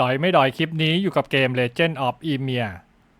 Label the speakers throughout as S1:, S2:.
S1: ดอยไม่ดอยคลิปนี้อยู่กับเกม Legend of Emir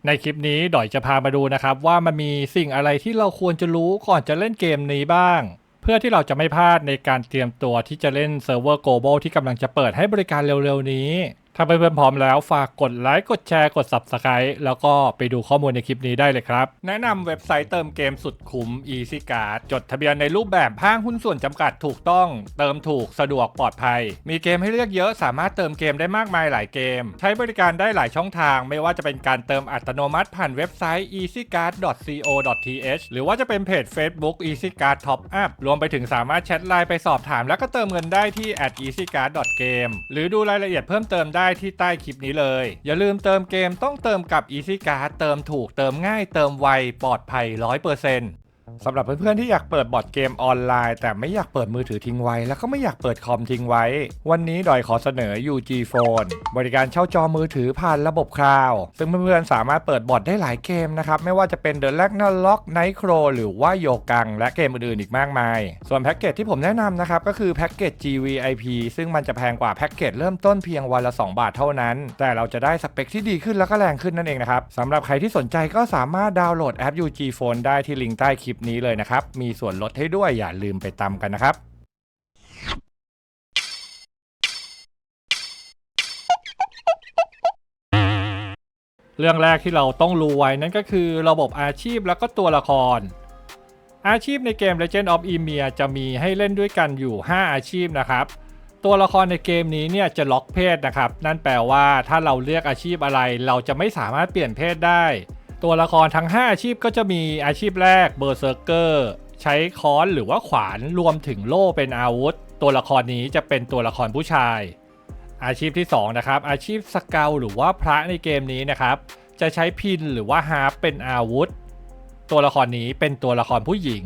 S1: ในคลิปนี้ดอยจะพามาดูนะครับ ว่ามันมีสิ่งอะไรที่เราควรจะรู้ก่อนจะเล่นเกมนี้บ้าง เพื่อที่เราจะไม่พลาดในการเตรียมตัวที่จะเล่นเซิร์ฟเวอร์ global ที่กำลังจะเปิดให้บริการเร็วๆนี้ถ้าเพื่อนๆพร้อมแล้วฝากกดไลค์กดแชร์กด Subscribe แล้วก็ไปดูข้อมูลในคลิปนี้ได้เลยครับ แนะนำเว็บไซต์เติมเกมสุดคุ้ม Easy Card จดทะเบียนในรูปแบบห้างหุ้นส่วนจำกัดถูกต้อง เติมถูกสะดวกปลอดภัย มีเกมให้เลือกเยอะสามารถเติมเกมได้มากมายหลายเกม ใช้บริการได้หลายช่องทาง ไม่ว่าจะเป็นการเติมอัตโนมัติผ่านเว็บไซต์ easycard.co.th หรือว่าจะเป็นเพจ Facebook easycard top up รวมไปถึงสามารถแชทไลน์ไปสอบถาม แล้วก็เติมเงินได้ที่ @easycard.game หรือดูรายละเอียดเพิ่มเติมได้ได้ที่ใต้คลิปนี้เลย อย่าลืมเติมเกมต้องเติมกับ easycard เติมถูกเติมง่ายเติมไวปลอดภัย 100% สำหรับเพื่อนๆที่อยากเปิดบอร์ดเกมออนไลน์ แต่ไม่อยากเปิดมือถือทิ้งไว้ แล้วก็ไม่อยากเปิดคอมทิ้งไว้ วันนี้ดอยขอเสนอ UG Phone บริการเช่าจอมือถือผ่านระบบคลาวด์ซึ่งเพื่อนๆสามารถเปิดบอร์ดได้หลายเกมนะครับ ไม่ว่าจะเป็น The l a g n a r o c k Night Crow หรือว่าโยกัง และเกมอื่นๆอีกมากมาย ส่วนแพ็กเกจที่ผมแนะนำนะครับก็คือแพ็กเกจ GVIP ซึ่งมันจะแพงกว่าแพ็กเกจเริ่มต้นเพียงวันละ 2 บาทเท่านั้น แต่เราจะได้สเปคที่ดีขึ้นแล้วก็แรงขึ้นนั่นเองนะครับสำหรับใครที่สนใจก็สามารถดาวน์โหลดแอป UG Phone ได้ที่ลิงก์ใต้คลิปนี้เลยนะครับ มีส่วนลดให้ด้วยอย่าลืมไปตามกันนะครับเรื่องแรกที่เราต้องรู้ไว้นั่นก็คือระบบอาชีพแล้วก็ตัวละคร อาชีพในเกม Legend of Emir จะมีให้เล่นด้วยกันอยู่ 5 อาชีพนะครับ ตัวละครในเกมนี้เนี่ยจะล็อกเพศนะครับ นั่นแปลว่าถ้าเราเลือกอาชีพอะไรเราจะไม่สามารถเปลี่ยนเพศได้ ตัวละครทั้ง 5 อาชีพก็จะมีอาชีพแรกเบอร์เซอร์เกอร์ใช้ค้อนหรือว่าขวานรวมถึงโล่เป็นอาวุธ ตัวละครนี้จะเป็นตัวละครผู้ชาย อาชีพที่2นะครับอาชีพสเกลหรือว่าพระในเกมนี้นะครับ จะใช้พินหรือว่าฮาร์ปเป็นอาวุธ ตัวละครนี้เป็นตัวละครผู้หญิง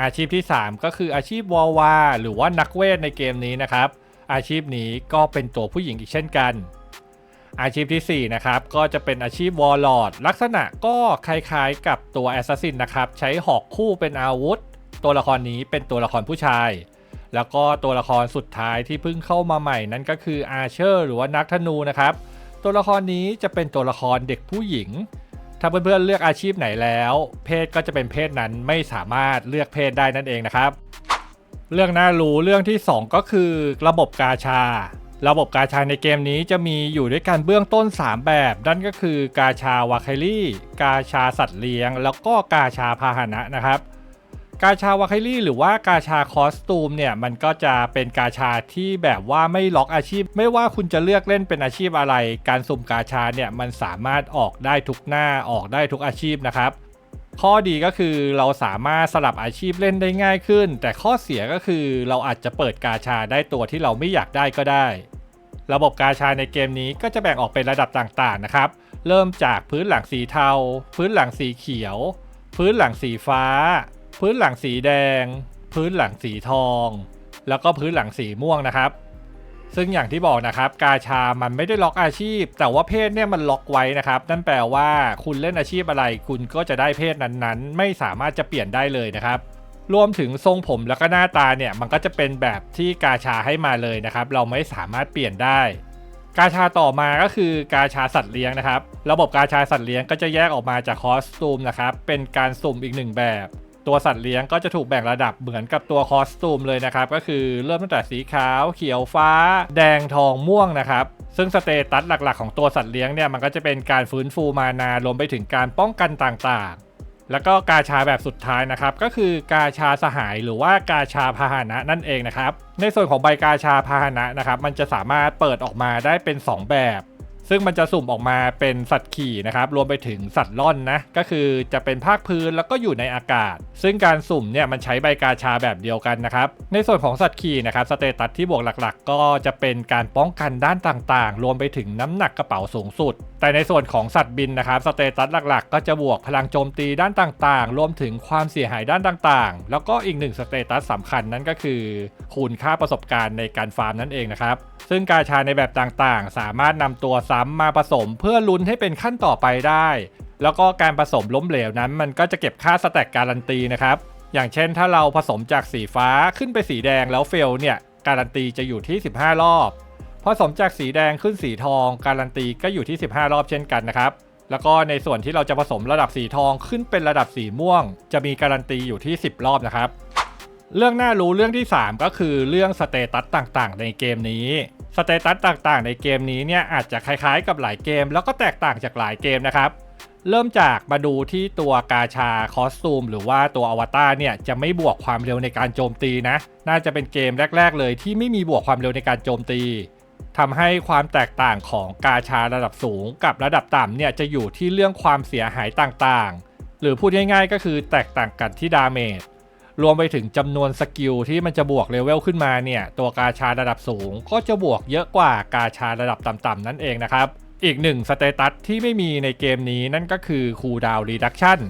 S1: อาชีพที่ 3 ก็คืออาชีพวอลวาหรือว่านักเวทในเกมนี้นะครับ อาชีพนี้ก็เป็นตัวผู้หญิงอีกเช่นกัน อาชีพที่ 4 นะครับ ก็จะเป็นอาชีพวอลลอดลักษณะก็คล้ายๆกับตัวแอสซัสซินนะครับ ใช้หอกคู่เป็นอาวุธ ตัวละครนี้เป็นตัวละครผู้ชาย แล้วก็ตัวละครสุดท้ายที่เพิ่งเข้ามาใหม่นั่นก็คืออาเชอร์หรือว่านักธนูนะครับ ตัวละครนี้จะเป็นตัวละครเด็กผู้หญิง ถ้าเพื่อนๆเลือกอาชีพไหนแล้ว เพศก็จะเป็นเพศนั้นไม่สามารถเลือกเพศได้นั่นเองนะครับ เรื่องน่ารู้เรื่องที่ 2 ก็คือระบบกาชา ระบบกาชาในเกมนี้จะมีอยู่ด้วยกันเบื้องต้น 3 แบบ นั่นก็คือกาชาวาเคลี่กาชาสัตว์เลี้ยง แล้วก็กาชาพาหนะนะครับ กาชาวาเคลี่หรือว่ากาชาคอสตูมเนี่ยมันก็จะเป็นกาชาที่แบบว่าไม่ล็อกอาชีพ ไม่ว่าคุณจะเลือกเล่นเป็นอาชีพอะไร การสุ่มกาชาเนี่ยมันสามารถออกได้ทุกหน้าออกได้ทุกอาชีพนะครับข้อดีก็คือเราสามารถสลับอาชีพเล่นได้ง่ายขึ้น แต่ข้อเสียก็คือเราอาจจะเปิดกาชาได้ตัวที่เราไม่อยากได้ก็ได้ ระบบกาชาในเกมนี้ก็จะแบ่งออกเป็นระดับต่างๆนะครับ เริ่มจากพื้นหลังสีเทา พื้นหลังสีเขียว พื้นหลังสีฟ้า พื้นหลังสีแดง พื้นหลังสีทอง แล้วก็พื้นหลังสีม่วงนะครับ ซึ่งอย่างที่บอกนะครับ กาชามันไม่ได้ล็อกอาชีพ แต่ว่าเพศเนี่ยมันล็อกไว้นะครับ นั่นแปลว่าคุณเล่นอาชีพอะไร คุณก็จะได้เพศนั้นๆ ไม่สามารถจะเปลี่ยนได้เลยนะครับ รวมถึงทรงผมแล้วก็หน้าตาเนี่ยมันก็จะเป็นแบบที่กาชาให้มาเลยนะครับ เราไม่สามารถเปลี่ยนได้ กาชาต่อมาก็คือกาชาสัตว์เลี้ยงนะครับ ระบบกาชาสัตว์เลี้ยงก็จะแยกออกมาจากคอสตูมนะครับเป็นการสุ่มอีกหนึ่งแบบ ตัวสัตว์เลี้ยงก็จะถูกแบ่งระดับเหมือนกับตัวคอสตูมเลยนะครับก็คือเริ่มตั้งแต่สีขาว เขียวฟ้า แดงทองม่วงนะครับซึ่งสเตตัสหลักๆ ของตัวสัตว์เลี้ยงเนี่ยมันก็จะเป็นการฟื้นฟูมานารวมไปถึงการป้องกันต่างๆ แล้วก็กาชาแบบสุดท้ายนะครับ ก็คือกาชาสหายหรือว่ากาชาพาหนะนั่นเองนะครับ ในส่วนของใบกาชาพาหนะนะครับ มันจะสามารถเปิดออกมาได้เป็น 2 แบบ ซึ่งมันจะสุ่มออกมาเป็นสัตว์ขี่นะครับ รวมไปถึงสัตว์ล่อนนะ ก็คือจะเป็นภาคพื้นแล้วก็อยู่ในอากาศ ซึ่งการสุ่มเนี่ยมันใช้ใบกาชาแบบเดียวกันนะครับ ในส่วนของสัตว์ขี่นะครับสเตตัสที่บวกหลักๆ ก็จะเป็นการป้องกันด้านต่างๆ รวมไปถึงน้ำหนักกระเป๋าสูงสุด แต่ในส่วนของสัตว์บินนะครับสเตตัสหลักๆ ก็จะบวกพลังโจมตีด้านต่างๆ รวมถึงความเสียหายด้านต่างๆ แล้วก็อีกหนึ่งสเตตัสสำคัญนั่นก็คือ คูณค่าประสบการณ์ในการฟาร์มนั่นเองนะครับซึ่งกาชาในแบบต่างๆ สามารถนำตัวซ้ำมาผสมเพื่อลุ้นให้เป็นขั้นต่อไปได้ แล้วก็การผสมล้มเหลวนั้น มันก็จะเก็บค่าสแต็กการันตีนะครับอย่างเช่นถ้าเราผสมจากสีฟ้าขึ้นไปสีแดงแล้วเฟลเนี่ยการันตีจะอยู่ที่ 15 รอบผสมจากสีแดงขึ้นสีทอง การันตีก็อยู่ที่ 15 รอบเช่นกันนะครับแล้วก็ในส่วนที่เราจะผสมระดับสีทองขึ้นเป็นระดับสีม่วง จะมีการันตีอยู่ที่ 10 รอบนะครับ เรื่องน่ารู้เรื่องที่ 3 ก็คือเรื่องสเตตัสต่างๆ ในเกมนี้ สเตตัสต่างๆ ในเกมนี้เนี่ยอาจจะคล้ายๆ กับหลายเกม แล้วก็แตกต่างจากหลายเกมนะครับ เริ่มจากมาดูที่ตัวกาชาคอสตูมหรือว่าตัวอวตารเนี่ยจะไม่บวกความเร็วในการโจมตีนะ น่าจะเป็นเกมแรก ๆ เลยที่ไม่มีบวกความเร็วในการโจมตีทำให้ความแตกต่างของกาชาระดับสูงกับระดับต่ำเนี่ยจะอยู่ที่เรื่องความเสียหายต่างๆ หรือพูดง่ายๆ ก็คือแตกต่างกันที่ดาเมจ รวมไปถึงจำนวนสกิลที่มันจะบวกเลเวลขึ้นมาเนี่ย ตัวกาชาระดับสูงก็จะบวกเยอะกว่ากาชาระดับต่ำๆนั่นเองนะครับ อีกหนึ่งสเตตัสที่ไม่มีในเกมนี้นั่นก็คือคูลดาวน์รีดักชัน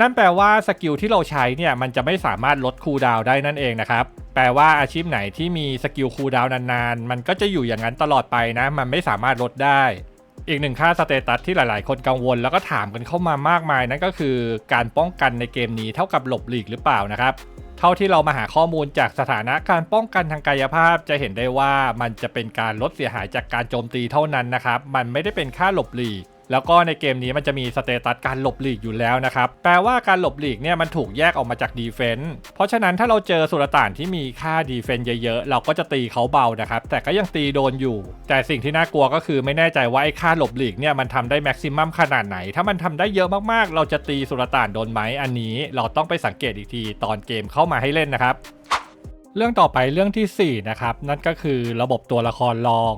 S1: นั่นแปลว่าสกิลที่เราใช้เนี่ยมันจะไม่สามารถลดคูลดาวน์ได้นั่นเองนะครับ แปลว่าอาชีพไหนที่มีสกิลคูลดาวน์นานๆ มันก็จะอยู่อย่างนั้นตลอดไปนะ มันไม่สามารถลดได้ อีกหนึ่งค่าสเตตัสที่หลาย ๆ คนกังวล แล้วก็ถามกันเข้ามามากมายนั่นก็คือการป้องกันในเกมนี้เท่ากับหลบหลีกหรือเปล่านะครับเท่าที่เรามาหาข้อมูลจากสถานะการป้องกันทางกายภาพ จะเห็นได้ว่ามันจะเป็นการลดเสียหายจากการโจมตีเท่านั้นนะครับ มันไม่ได้เป็นค่าหลบหลีก แล้วก็ในเกมนี้มันจะมีสเตตัสการหลบหลีกอยู่แล้วนะครับ แปลว่าการหลบหลีกเนี่ยมันถูกแยกออกมาจากดีเฟนต์เพราะฉะนั้นถ้าเราเจอสุลต่านที่มีค่าดีเฟนต์เยอะๆ เราก็จะตีเขาเบานะครับ แต่ก็ยังตีโดนอยู่ แต่สิ่งที่น่ากลัวก็คือไม่แน่ใจว่าไอ้ค่าหลบหลีกเนี่ยมันทำได้แม็กซิมัมขนาดไหน ถ้ามันทำได้เยอะมากๆ เราจะตีสุลต่านโดนไหมอันนี้เราต้องไปสังเกตอีกทีตอนเกมเข้ามาให้เล่นนะครับ เรื่องต่อไปเรื่องทีสี่4นะครับนั่นก็คือระบบตัวละครลอง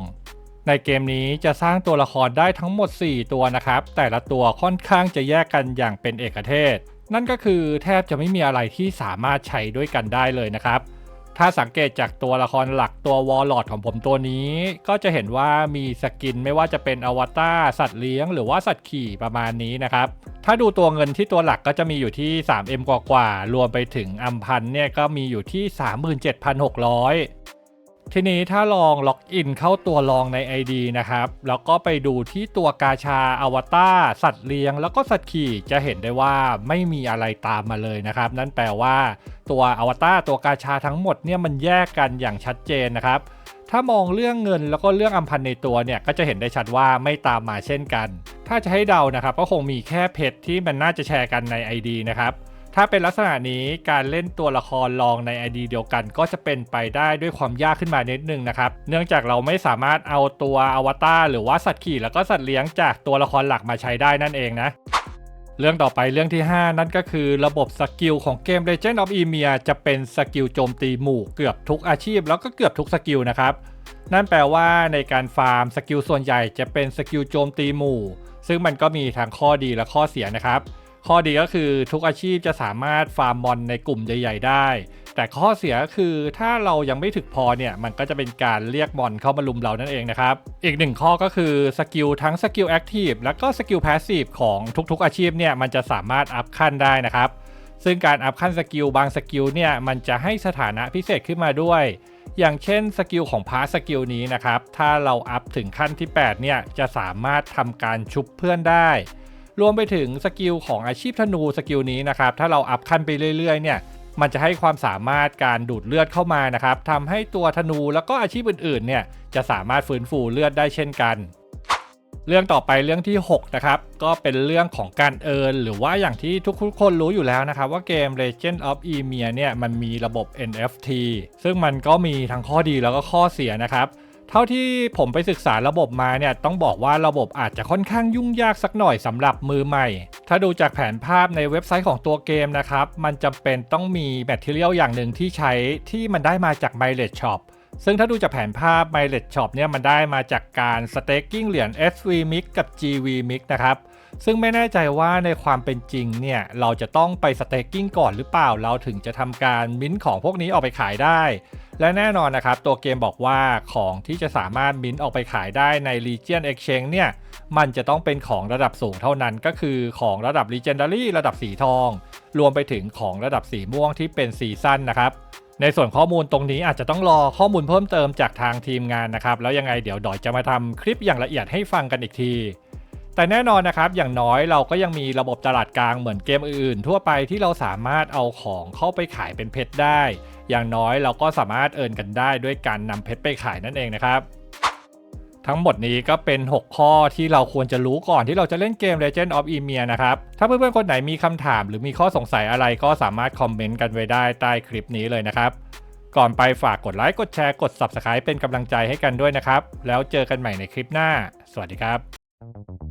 S1: ในเกมนี้จะสร้างตัวละครได้ทั้งหมด 4 ตัวนะครับ แต่ละตัวค่อนข้างจะแยกกันอย่างเป็นเอกเทศ นั่นก็คือแทบจะไม่มีอะไรที่สามารถใช้ด้วยกันได้เลยนะครับ ถ้าสังเกตจากตัวละครหลักตัววอลลอดของผมตัวนี้ ก็จะเห็นว่ามีสกินไม่ว่าจะเป็นอวตารสัตว์เลี้ยง หรือว่าสัตว์ขี่ประมาณนี้นะครับ ถ้าดูตัวเงินที่ตัวหลักก็จะมีอยู่ที่ 3M กว่ากว่ารวมไปถึงอัมพันเนี่ยก็มีอยู่ที่ 37,600 ทีนี้ถ้าลองล็อกอินเข้าตัวลองใน ID นะครับ แล้วก็ไปดูที่ตัวกาชาอวตารสัตว์เลี้ยง แล้วก็สัตว์ขี่จะเห็นได้ว่าไม่มีอะไรตามมาเลยนะครับ นั่นแปลว่าตัวอวตารตัวกาชาทั้งหมดเนี่ยมันแยกกันอย่างชัดเจนนะครับ ถ้ามองเรื่องเงินแล้วก็เรื่องอัมพันในตัวเนี่ยก็จะเห็นได้ชัดว่าไม่ตามมาเช่นกัน ถ้าจะให้เดานะครับ ก็คงมีแค่เพจที่มันน่าจะแชร์กันใน ID นะครับ ถ้าเป็นลักษณะนี้การเล่นตัวละครลองใน ID เดียวกัน ก็จะเป็นไปได้ด้วยความยากขึ้นมานิดนึงนะครับ เนื่องจากเราไม่สามารถเอาตัวอวตารหรือว่าสัตว์ขี่แล้วก็สัตว์เลี้ยงจากตัวละครหลักมาใช้ได้นั่นเองนะเรื่องต่อไปเรื่องที่ 5 นั่นก็คือระบบสกิลของเกม Legend of Emia จะเป็นสกิลโจมตีหมู่เกือบทุกอาชีพ แล้วก็เกือบทุกสกิลนะครับ นั่นแปลว่าในการฟาร์มสกิลส่วนใหญ่จะเป็นสกิลโจมตีหมู่ ซึ่งมันก็มีทั้งข้อดีและข้อเสียนะครับ ข้อดีก็คือทุกอาชีพจะสามารถฟาร์มมอนในกลุ่มใหญ่ ๆ ได้ แต่ข้อเสียก็คือถ้าเรายังไม่ถึกพอเนี่ยมันก็จะเป็นการเรียกมอนเข้ามาลุมเรานั่นเองนะครับ อีกหนึ่งข้อก็คือสกิลทั้งสกิลแอคทีฟและก็สกิลพาสซีฟของทุกๆอาชีพเนี่ยมันจะสามารถอัพขั้นได้นะครับซึ่งการอัพขั้นสกิลบางสกิลเนี่ยมันจะให้สถานะพิเศษขึ้นมาด้วย อย่างเช่นสกิลของพาสสกิลนี้นะครับ ถ้าเราอัพถึงขั้นที่ 8 เนี่ยจะสามารถทำการชุบเพื่อนได้ รวมไปถึงสกิลของอาชีพธนูสกิลนี้นะครับ ถ้าเราอัพขั้นไปเรื่อยๆเนี่ยมันจะให้ความสามารถการดูดเลือดเข้ามานะครับทำให้ตัวธนูแล้วก็อาชีพอื่นๆเนี่ยจะสามารถฟื้นฟูเลือดได้เช่นกัน เรื่องต่อไปเรื่องที่ 6 นะครับ ก็เป็นเรื่องของการเอิร์นหรือว่าอย่างที่ทุกคนรู้อยู่แล้วนะครับ ว่าเกม Legend of Emia เนี่ยมันมีระบบ NFT ซึ่งมันก็มีทั้งข้อดีแล้วก็ข้อเสียนะครับ เท่าที่ผมไปศึกษาระบบมาเนี่ยต้องบอกว่าระบบอาจจะค่อนข้างยุ่งยากสักหน่อยสำหรับมือใหม่ ถ้าดูจากแผนภาพในเว็บไซต์ของตัวเกมนะครับ มันจำเป็นต้องมีแมทเทียลอย่างหนึ่งที่ใช้ที่มันได้มาจาก m i l e t Shop ซึ่งถ้าดูจากแผนภาพ m i l e t Shop เนี่ยมันได้มาจากการ staking เหรียญ SV Mix กับ GV Mix นะครับ ซึ่งไม่แน่ใจว่าในความเป็นจริงเนี่ยเราจะต้องไป staking ก่อนหรือเปล่า เราถึงจะทำการมิ้นทของพวกนี้ออกไปขายได้ และแน่นอนนะครับ ตัวเกมบอกว่าของที่จะสามารถมิ้นออกไปขายได้ใน Legion Exchange เนี่ยมันจะต้องเป็นของระดับสูงเท่านั้นก็คือของระดับ Legendary ระดับสีทอง รวมไปถึงของระดับสีม่วงที่เป็นซีซั่นนะครับในส่วนข้อมูลตรงนี้อาจจะต้องรอข้อมูลเพิ่มเติมจากทางทีมงานนะครับ แล้วยังไงเดี๋ยวดอยจะมาทำคลิปอย่างละเอียดให้ฟังกันอีกที แต่แน่นอนนะครับอย่างน้อยเราก็ยังมีระบบตลาดกลางเหมือนเกมอื่นๆ ทั่วไปที่เราสามารถเอาของเข้าไปขายเป็นเพชรได้ อย่างน้อยเราก็สามารถเอินกันได้ด้วยการนำเพชรไปขายนั่นเองนะครับทั้งหมดนี้ก็เป็น 6 ข้อที่เราควรจะรู้ก่อนที่เราจะเล่นเกม Legend of Emir นะครับ ถ้าเพื่อนๆ คนไหนมีคำถามหรือมีข้อสงสัยอะไรก็สามารถคอมเมนต์กันไว้ได้ใต้คลิปนี้เลยนะครับ ก่อนไปฝากกดไลค์กดแชร์กด Subscribe เป็นกำลังใจให้กันด้วยนะครับ แล้วเจอกันใหม่ในคลิปหน้า สวัสดีครับ